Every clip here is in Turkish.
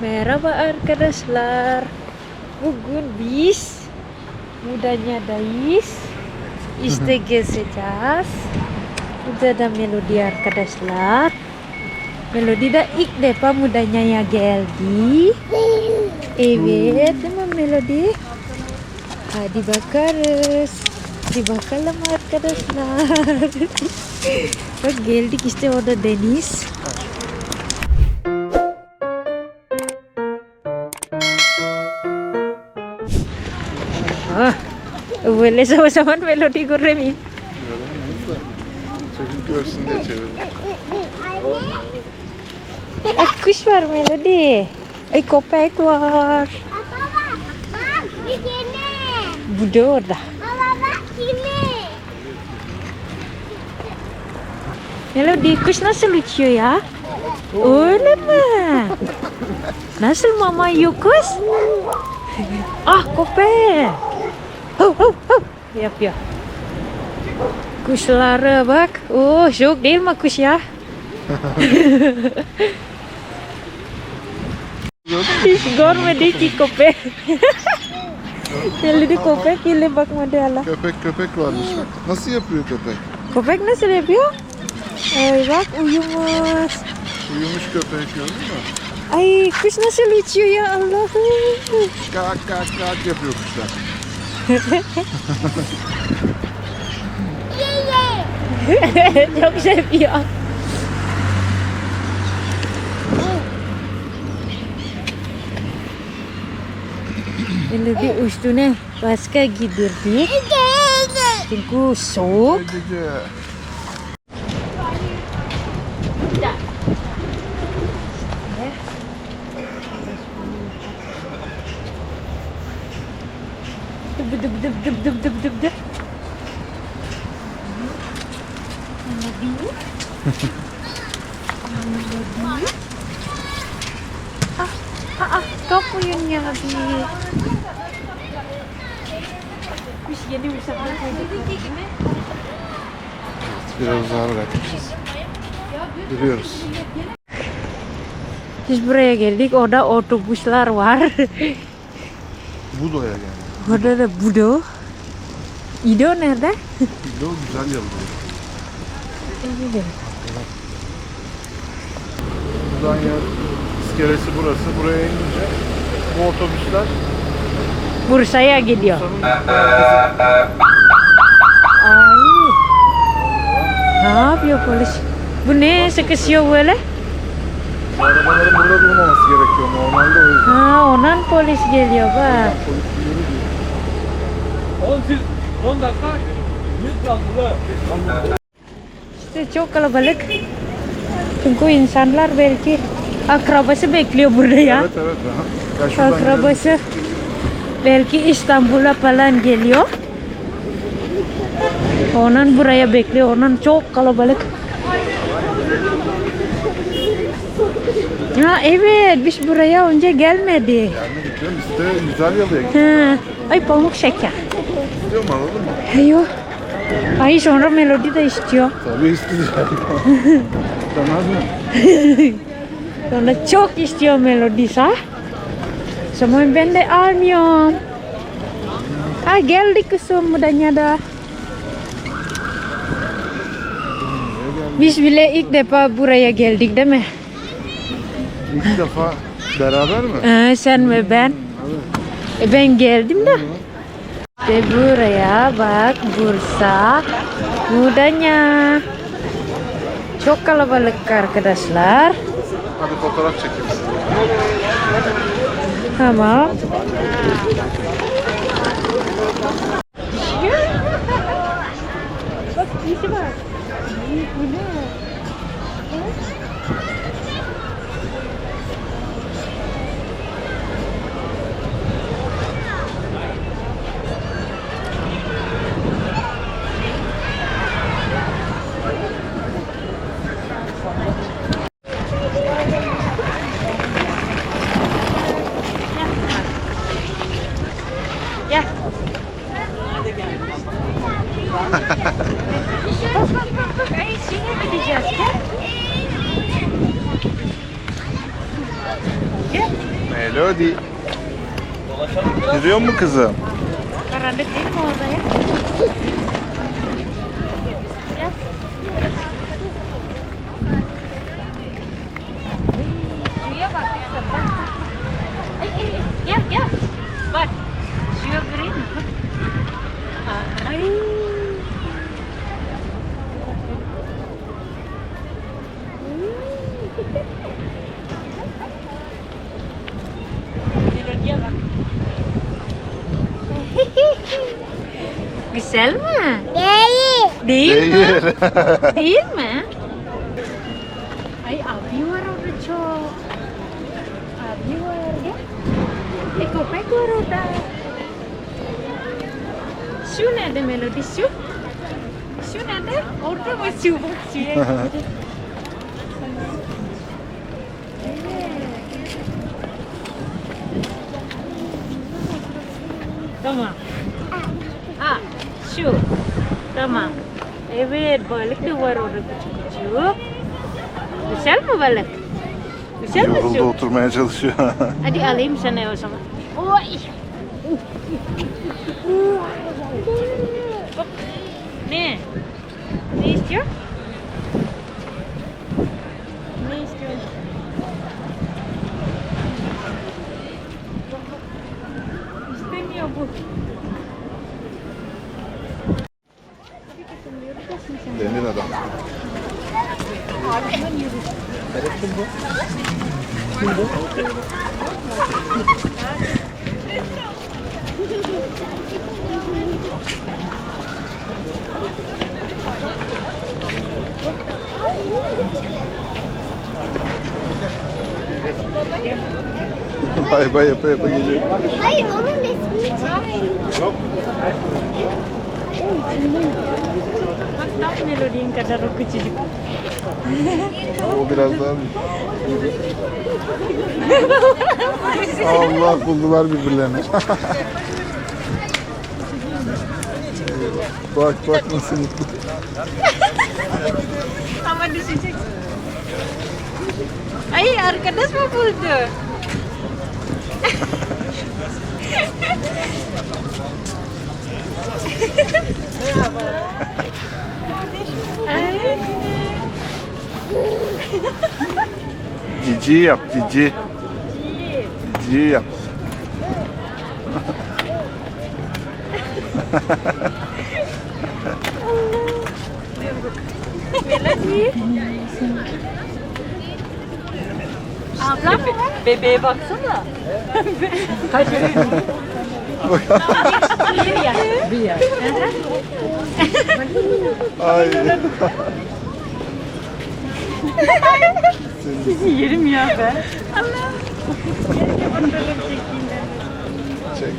Merhaba arkadaşlar. Bugün biz mudanya Dayis işte gezeceğiz. Burada da Melodi arkadaşlar. Melodi de ilk defa mudanya geldi. Evet, değil mi Melodi? Hadi bakarız. Hadi bakalım arkadaşlar. Bak geldik işte orada deniz. Boleh sama-sama melodi goreng Çocuk görsün diye çevirdim. Eh, kuş var melodi. Eh, kopek var. Bu da orada. Melodi, kuş nasıl uçuyor ya? Öyle mi? Nasıl mama yiyor kuş? Ah, kopek. Yapıyor. Kuşlara bak. Oh, çok değil mi kuş ya? Hiç görmedi ki köpek. Melodi köpek ile bakmadı hala. Köpek köpek varmış bak. Nasıl yapıyor köpek? Köpek nasıl yapıyor? Ay bak uyumuş. Uyumuş köpek gördün mü? Ay kuş nasıl uçuyor ya Allah'ım. Kak kak kak yapıyor kuşlar. Çok seviyor. Melodi üstüne başka gidirdik. Çünkü soğuk. Gece. Dıp dıp dıp dıp dıp dıp. Melodi. Melodi. Ah, ah, ah, kamu yang nyari. Kuş yeni uçaklar Biraz daha bırakmışız. Duruyoruz. Biz buraya geldik. Orada otobüsler var. Budo'ya geldik. Orada da Budo. İdo nerede? Budo güzel yalıyor. Buradan yer iskelesi burası. Buraya inince bu otobüsler Bursa'ya gidiyor. Ay. Ne yapıyor polis? Bu ne sıkışıyor böyle? Arabaların burada durmaması gerekiyor normalde o yüzden. Ha ondan polis geliyor bak. Polis yürü 10 siz 10 dakika 100 kaldı. İşte çok kalabalık. Çünkü insanlar belki akrabası bekliyor burada ya. Evet evet. Ya gidelim. Akrabası belki İstanbul'a falan geliyor. Onun buraya bekliyor. Onun çok kalabalık. Ha evet biz buraya önce gelmedi. Yani gidiyorum işte güzel yalıya. Ay pamuk şeker. İstiyor mu alalım mı? Ayo. Ay sonra melodi de istiyor. Tabii isteyeceğim. Tamam mı? Sonra çok istiyor melodi sah. Sama ben de almıyorum. Ha geldik kızım mudanya da. Biz bile ilk defa buraya geldik değil mi? İlk defa beraber mi? Ee, sen ve ben. E, ben geldim de. İşte buraya bak Bursa mudanya. Çok kalabalık arkadaşlar. Hadi fotoğraf çekelim. Tamam. Bak dişi var. Bu ne? Melody. Yürüyor mu kızım? Karanlık değil mi orada ya? Gel gel. Bak. Şuraya göreyim mi? Ay. Melodiye bak. Güzel mi? Değil. Değil, mi? Değil. Değil mi? Ay abi var orada çok. Abi var ya. E köpek var orada. Şu nerede Melody şu? Şu nerede? Orada mı şu? Bak gitti. Tamam. Şu. Tamam. Evet, balık da var orada küçük küçük. Güzel mi balık? Güzel mi Yoruldu şu? oturmaya çalışıyor. Hadi alayım sana o zaman. Oy. Ne? Ne istiyor? Ne istiyor? İstemiyor bu. Bay bay yapa yapa geliyor. Hayır onun resmini çek. Bak tam melodiğin kadar o küçücük. O biraz daha. Allah buldular birbirlerini. bak bak nasıl mutlu. Ama düşecek. Ay arkadaş mı buldu? Cici yap cici. Cici yap. Ablam? Bebeğe baksana. Bir yer. Ay. Yerim ya ben. Allah. Keşke fotoğraf çekeyim ben. Çek.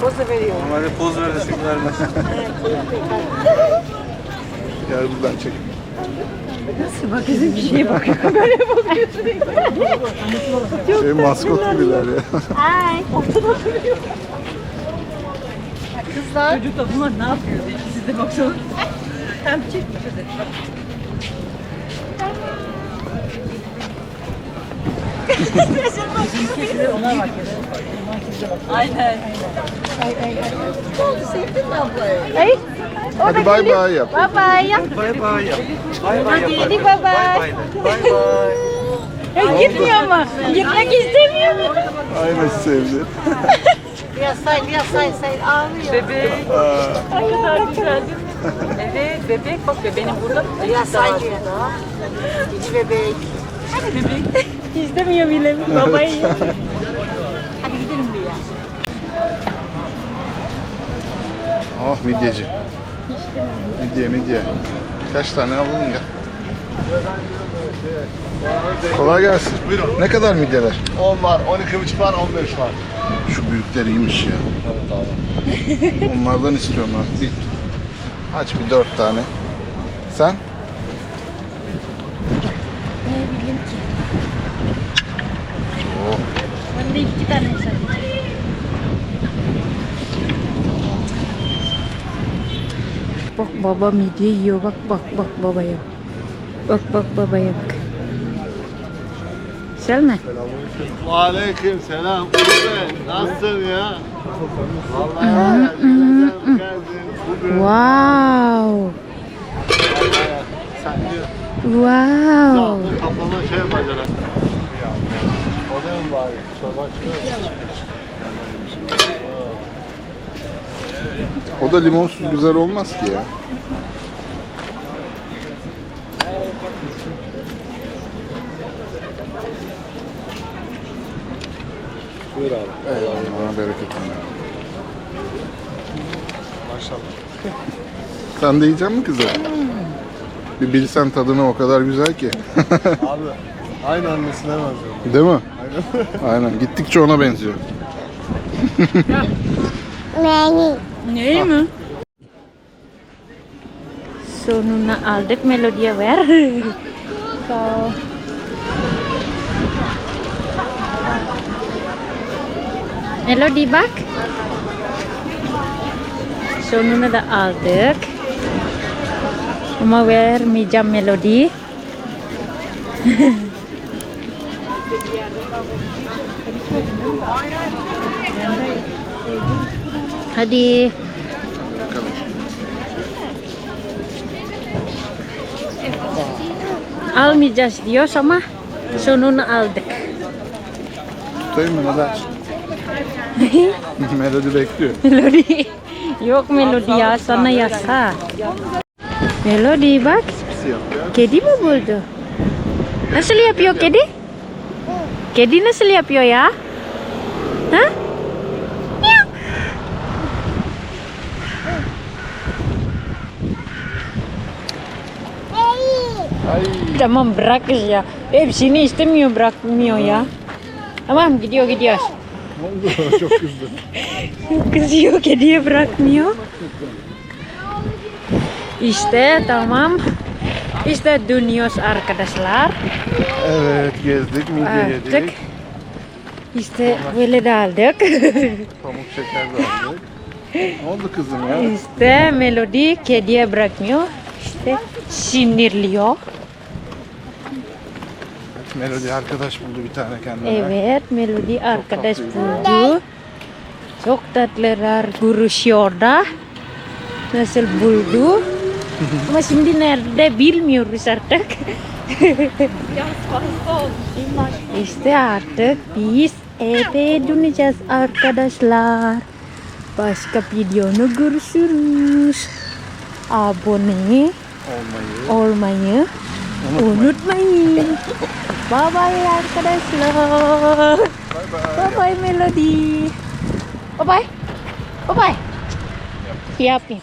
Pozu veriyor. Normalde poz verirsin vermez. Gel buradan çek. Nasıl bak bizim bir şeye bakıyor. Böyle bakıyorsun. Şey maskot gibiler ya. Ay. Kızlar. Çocuk da bunlar ne yapıyor diye. Siz de baksana. Hem çekmiş hadi. Ona bak ya. Aynen. Ne oldu sevdin mi ablayı? Ay. Hadi bay bay yap. Bye bye yap. Bay bay yap. Bay bay yap. Hadi bye bye. Bay bay. Bay bay. Ya gitmiyor mu? Gitmek istemiyor mu? Ay nasıl sevdi. Biraz say, biraz say, say. Ağlıyor. Bebek. Aa, Ne kadar güzel değil mi? Evet, bebek bak ya benim burada biraz sayıyor da. Cici bebek. Hadi bebek. İstemiyor bile babayı. Hadi gidelim bir ya. oh midyeci. Midye midye. Kaç tane alalım ya. Kolay gelsin. Buyurun. Ne kadar midyeler? 10 var, 12,5 var, 15 var. Şu büyükler iyiymiş ya. Onlardan istiyorum ben. Bir, aç bir dört tane. Sen? Ne bileyim ki. Oh. Ben de iki tane sadece. Bak baba midye yiyor bak bak bak babaya. Bak bak babaya bak. Selma. Aleyküm selam. Nasılsın ya? Vallahi ya, geleceğim. Bugün Wow. vallahi sen diyor, Wow. kaplama şey yapacaksın. O da mı bari? Çorba çıkıyor. O da limonsuz güzel olmaz ki ya. Buyur abi. Eyvallah bana bereket. Maşallah. Sen de yiyecek misin kızım? Bir bilsen tadını o kadar güzel ki. Abi aynı annesine benziyor. Değil mi? Aynen. Gittikçe ona benziyor. Nani. Ne mi? Sonuna aldık melodiye ver. Kau. Melodi bak. Sonuna da aldık. Ama ver mijam melodi. Hadi. Almayacağız diyoruz ama sonunu aldık. Tutayım mı? Dersin? Melodi bekliyor. Melodi. Yok melodi ya sana yasa. Melodi bak. Kedi mi buldu? Nasıl yapıyor kedi? Kedi nasıl yapıyor ya? Ha? Ay. Tamam bırak kız ya. Hepsini istemiyor bırakmıyor ya. Tamam gidiyor gidiyor. Ne oldu? Çok kızdı. Kızıyor kediye bırakmıyor. İşte tamam. İşte dönüyoruz arkadaşlar. Evet gezdik, midye Artık yedik. işte böyle de aldık. Pamuk şeker de aldık. Ne oldu kızım ya? işte Melodi kediye bırakmıyor. İşte sinirliyor. Melodi arkadaş buldu bir tane kendine. Evet Melodi arkadaş buldu. Çok tatlılar görüşüyor da. Nasıl buldu? Ama şimdi nerede bilmiyoruz artık. işte artık biz eve döneceğiz arkadaşlar. Başka videonu görüşürüz. Abone Olmayı. olmayı unutmayın. Bye bye arkadaşlar. Bye bye Melody. Bye bye. Bye bye. Yapayım.